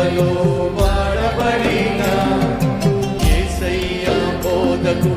సేవలో వాడబడిన ఏసయ్య బోధకు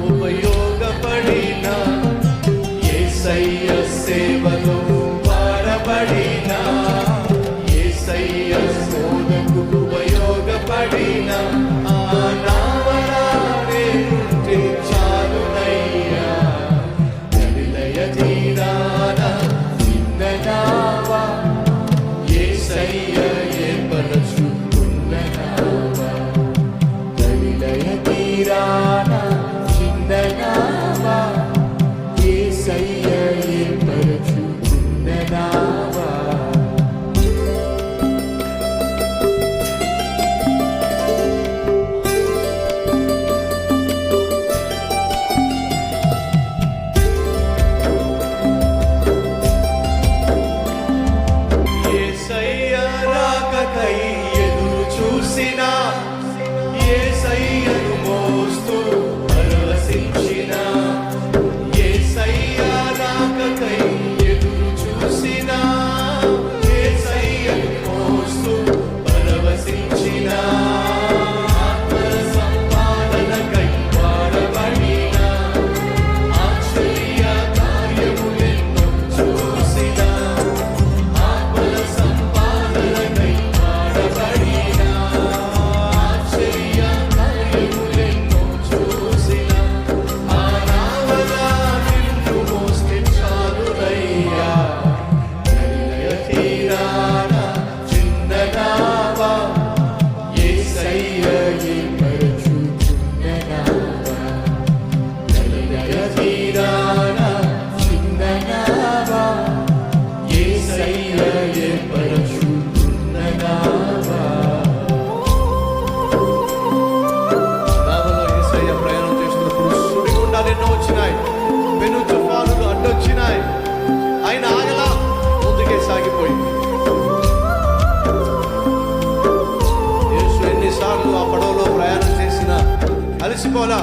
మర్చిపోలా.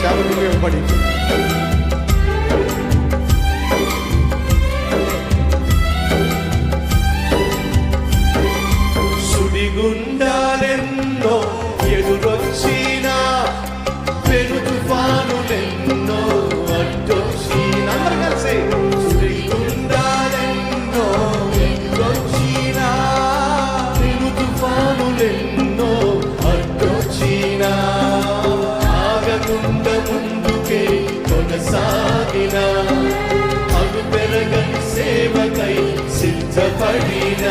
సేవకుడికి ఇవ్వబడింది. ಯುಗದ ಸಾಗಿನ ಅವು ಬೆರಗಲು ಸೇವಕೈ ಸಿದ್ಧಪಡಿನ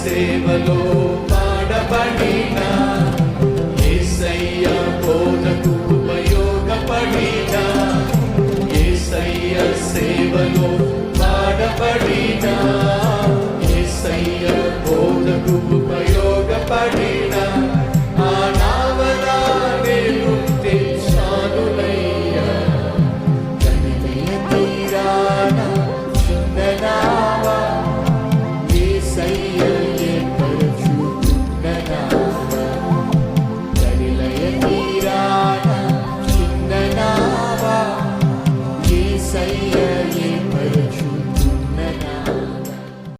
సేవలో పాడబడినా